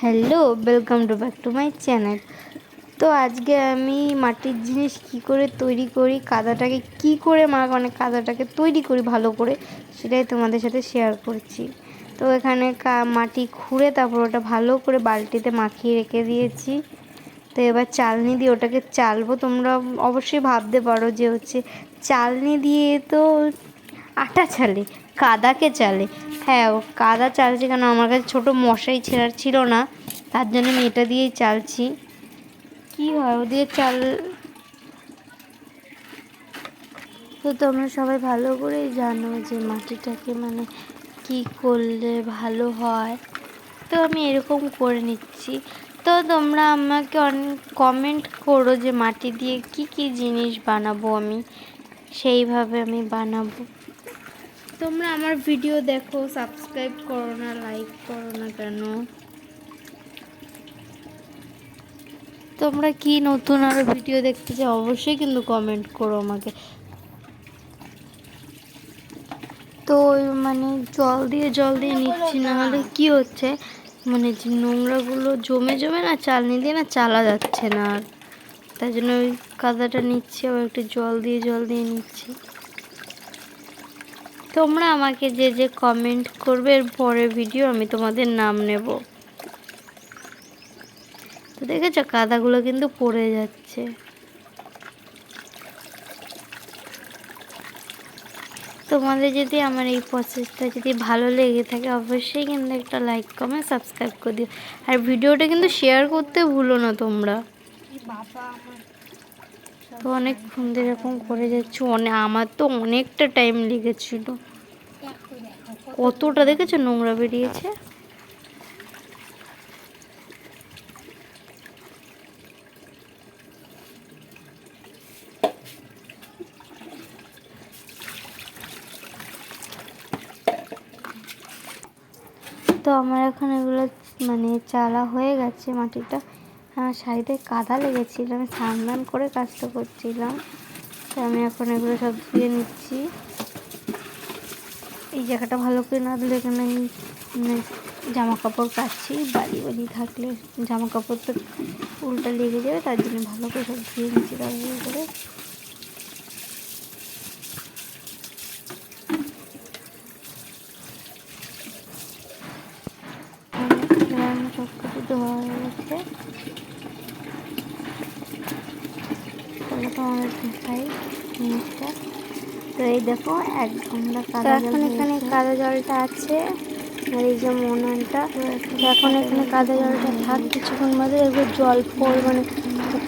Hello welcome to back to my channel তো আজকে আমি মাটির জিনিস কি করে তৈরি করি, কাদাটাকে কি করে মানে কাদাটাকে তৈরি করি ভালো করে, সেটাই তোমাদের সাথে শেয়ার করছি। তো এখানে মাটি খুঁড়ে তারপর ওটা ভালো করে বালতিতে মাখিয়ে রেখে দিয়েছি। তো এবার চালনি দিয়ে ওটাকে চালবো, তোমরা অবশ্যই ভাবতে পারো যে হচ্ছে চালনি দিয়ে তো আটা চালে কাদাকে চালে। হ্যাঁ ও কাদা চালছে কেন? আমার কাছে ছোটো মশাই ছেঁড়ার ছিল না। তার জন্য আমি এটা দিয়েই চালছি। কি হয়? ও দিয়ে চাল তো তোমরা সবাই ভালো করেই জানো যে মাটিটাকে মানে কি করলে ভালো হয়। তো আমি এরকম করে নিচ্ছি। তো তোমরা আমাকে অনেক কমেন্ট করো যে মাটি দিয়ে কি কি জিনিস বানাবো আমি। সেইভাবে আমি বানাবো। তোমরা আমার ভিডিও দেখো সাবস্ক্রাইব করো না লাইক করো না কেন? তোমরা কি নতুন আরও ভিডিও দেখতে চাও, অবশ্যই কিন্তু কমেন্ট করো আমাকে। তো মানে জল দিয়ে জল দিয়ে নিচ্ছি, না হলে কি হচ্ছে? মানে যে নোংরাগুলো জমে জমে না, চালনি দিয়ে না চালা যাচ্ছে না আর। তাই জন্য ওই কাদাটা নিচ্ছি, আবার একটু জল দিয়ে জল দিয়ে নিচ্ছি। তোমরা আমাকে যে যে কমেন্ট করবে, এর পরের ভিডিও আমি তোমাদের নাম নেব। তো দেখেছ, কাদাগুলো কিন্তু পড়ে যাচ্ছে। তোমাদের যদি আমার এই প্রসেসটা যদি ভালো লেগে থাকে, অবশ্যই কিন্তু একটা লাইক কমেন্ট সাবস্ক্রাইব করে দিও। আর ভিডিওটা কিন্তু শেয়ার করতে ভুলো না তোমরা। তো অনেকক্ষণ ধরে এরকম করে যাচ্ছি অনেক আমার তো অনেকটা টাইম লেগেছিল। কতটা দেখেছ? নোংরা বেরিয়েছে? তো আমার এখন এগুলো মানে চালা হয়ে গেছে মাটিটা। আমার শাড়িতে কাদা লেগেছিল, আমি স্নান করে কাজটা করছিলাম। তো আমি এখন এগুলো সব ধুয়ে নিচ্ছি। এই জায়গাটা ভালো করে না দিলে এখানে মানে জামা কাপড় কাচ্ছি বাড়ি বাড়ি থাকলে জামা কাপড় তো উল্টা লেগে যাবে, তার জন্য ভালো করে সব ধুয়ে নিচ্ছি তারপরে করে এবার সব কিছু ধোয়া হয়ে গেছে তাহলে তোমাদের দেখাই জিনিসটা তো এই দেখো এক কাদা এখন এখানে কাদা জলটা আছে আর এই যে মনানটা এখন এখানে কাদা জলটা থাক কিছুক্ষণ বাদে এগুলো জল পড়ে মানে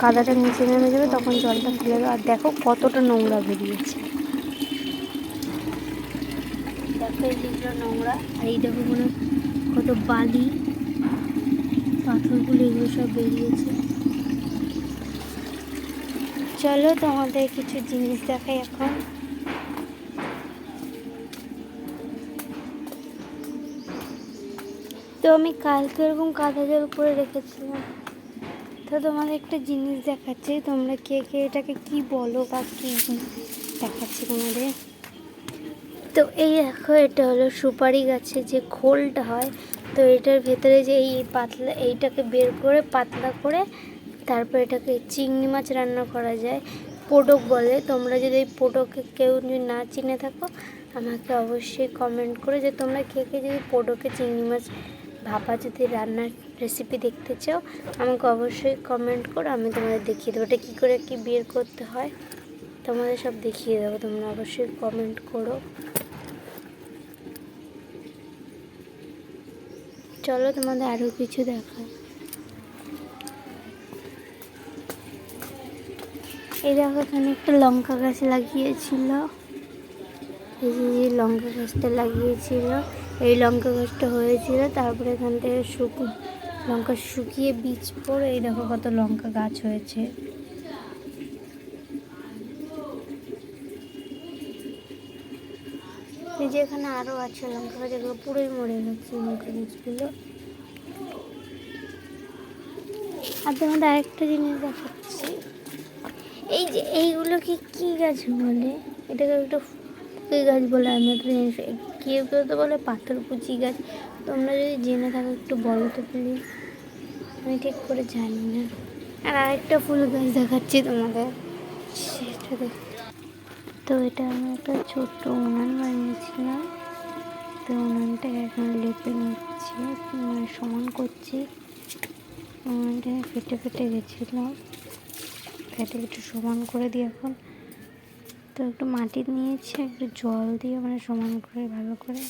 কাদাটা নিচে নেমে যাবে তখন জলটা ফেলে দেবে। আর দেখো কতটা নোংরা বেরিয়েছে। দেখো এই যেগুলো নোংরা আর এই দেখো মনে কত বালি পাথরগুলো এগুলো সব বেরিয়েছে। চলো তোমাদের কিছু জিনিস দেখাই এখন। তো আমি কালকে এরকম কাদা জল করে রেখেছিলাম। তো তোমাদের একটা জিনিস দেখাচ্ছি, তোমরা কে কে এটাকে কি বলো বা কি দেখাচ্ছি তোমাদের? তো এই দেখো, এটা হলো সুপারি গাছে যে খোলটা হয়, তো এটার ভেতরে যে এই পাতলা, এইটাকে বের করে পাতলা করে তারপর এটাকে চিংড়ি মাছ রান্না করা যায়। পোটক বলে, তোমরা যদি এই পোটকে কেউ যদি না চিনে থাকো, আমাকে অবশ্যই কমেন্ট করে যে তোমরা কে কে যদি পোটকে চিংড়ি মাছ ভাপা যদি রান্নার রেসিপি দেখতে চাও, আমাকে অবশ্যই কমেন্ট করো, আমি তোমাদের দেখিয়ে দেবো। এটা কী করে কি বের করতে হয়, তোমাদের সব দেখিয়ে দেবো। তোমরা অবশ্যই কমেন্ট করো। চলো তোমাদের আরও কিছু দেখায় এই দেখো, এখানে একটা লঙ্কা গাছ লাগিয়েছিল। এই যে লঙ্কা গাছটা লাগিয়েছিল। এই লঙ্কা গাছটা হয়েছিল, তারপরে এখান থেকে শুকনো লঙ্কা শুকিয়ে বীজ পড়ে, এই দেখো কত লঙ্কা গাছ হয়েছে। এই যে এখানে আরও আছে লঙ্কা গাছ, এগুলো পুরোই মরে গেছে, লঙ্কা গাছগুলো। আর তোমাদের আরেকটা জিনিস দেখাচ্ছি। এই যে এইগুলো কি কী গাছ বলে? এটাকে একটা ফুকি গাছ বলে আমি তো জানি কেউ কেউ তো বলে পাথর কুচি গাছ। তোমরা যদি জেনে থাকো একটু বলো তো প্লিজ আমি ঠিক করে জানি না। আর আরেকটা ফুল গাছ দেখাচ্ছি তোমাদের। সেটা দেখ। তো এটা আমি একটা ছোট্ট উনান বানিয়েছিলাম। তো উনানটাকে এখন লেপে নিচ্ছি মানে সমান করছি। উনানটা ফেটে ফেটে গেছিলাম ফেটে একটু সমান করে দিই এখন। তো একটু মাটি নিয়েছি, একটু জল দিয়ে মানে সমান করে, ভালো করে।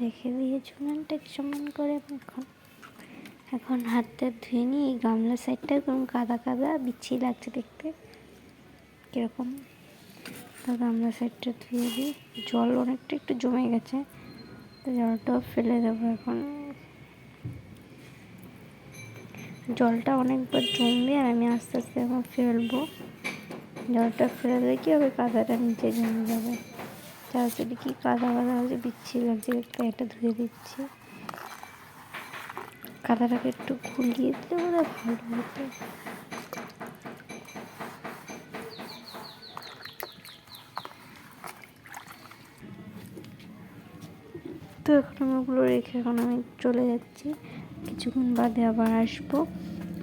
দেখে দিয়ে চুলানটা সমান করে এখন। এখন হাতটা ধুয়ে নিয়ে এই গামলা সাইডটা কোনো কাদা কাদা বিচ্ছি লাগছে দেখতে। কীরকম? তো গামলা সাইডটা ধুয়ে দিই। জল অনেকটা একটু জমে গেছে, তো জলটাও ফেলে দেবো এখন। জলটা অনেকবার জমবে আর আমি আস্তে আস্তে এখন ফেলব। জলটা ফেলে কি হবে? কাদাটা নিচে জমে যাবে। চারপাশে কি কাদা কাদা হচ্ছে বিচ্ছি লাগছে দেখতে এটা ধুয়ে দিচ্ছি। কাদাটাকে একটু গুলিয়ে দিলে বোধ হয় ভালো হতো। তো এখন আমি ওগুলো রেখে এখন আমি চলে যাচ্ছি। কিছুক্ষণ বাদে আবার আসব।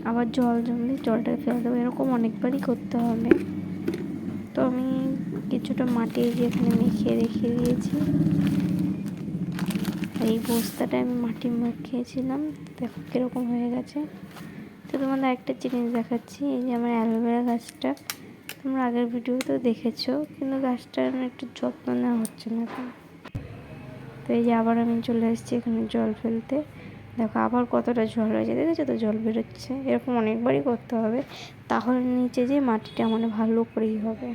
আবার জল জমলে জলটা ফেলে দেবো। এরকম অনেকবারই করতে হবে। তো আমি কিছুটা মাটি যেখানে মেখে রেখে দিয়েছি। এই বস্তাটা আমি মাটি মেখেছিলাম দেখো কীরকম হয়ে গেছে। তো তোমাদের একটা জিনিস দেখাচ্ছি। এই যে আমার অ্যালোভেরা গাছটা। তোমরা আগের ভিডিওতেও দেখেছ, কিন্তু গাছটার একটু যত্ন নেওয়া হচ্ছে না এখন। তো এই যে আবার আমি চলে এসেছি এখানে জল ফেলতে। দেখো আবার কতটা জল হয়েছে, দেখেছ তো? জল বেরোচ্ছে। এরকম অনেকবারই করতে হবে। তাহলে নিচে যে মাটিটা মানে ভালো করেই হবে।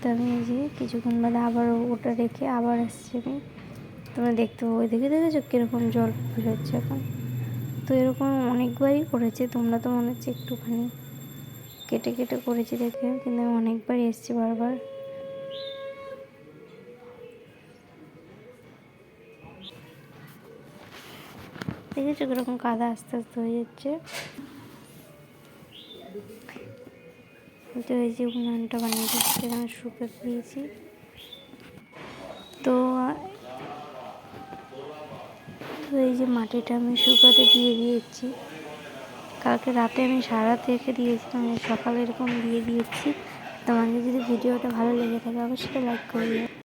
তো আমি এই যে কিছুক্ষণ বাদে আবার ওটা রেখে আবার আসছি আমি। তোমরা দেখতে পাবো ওইদিকে দেখেছ কীরকম জল বেরোচ্ছে এখন? তো এরকম অনেকবারই করেছে, তোমরা তো মনে হচ্ছে একটুখানি কেটে কেটে করেছি দেখে। কিন্তু আমি অনেকবারই এসেছি বারবার। দেখেছ কীরকম কাদা আস্তে আস্তে হয়ে যাচ্ছে? তো এই যে উনানটা বানিয়ে দিচ্ছি, এখানে শুকে দিয়েছি। তো তো এই যে মাটিটা আমি শুকাতে দিয়ে দিয়েছি। কালকে রাতে আমি সারা রেখে দিয়েছিলাম সকালে এরকম দিয়ে দিয়েছি। তোমাদের যদি ভিডিওটা ভালো লেগে থাকে, অবশ্যই লাইক করবে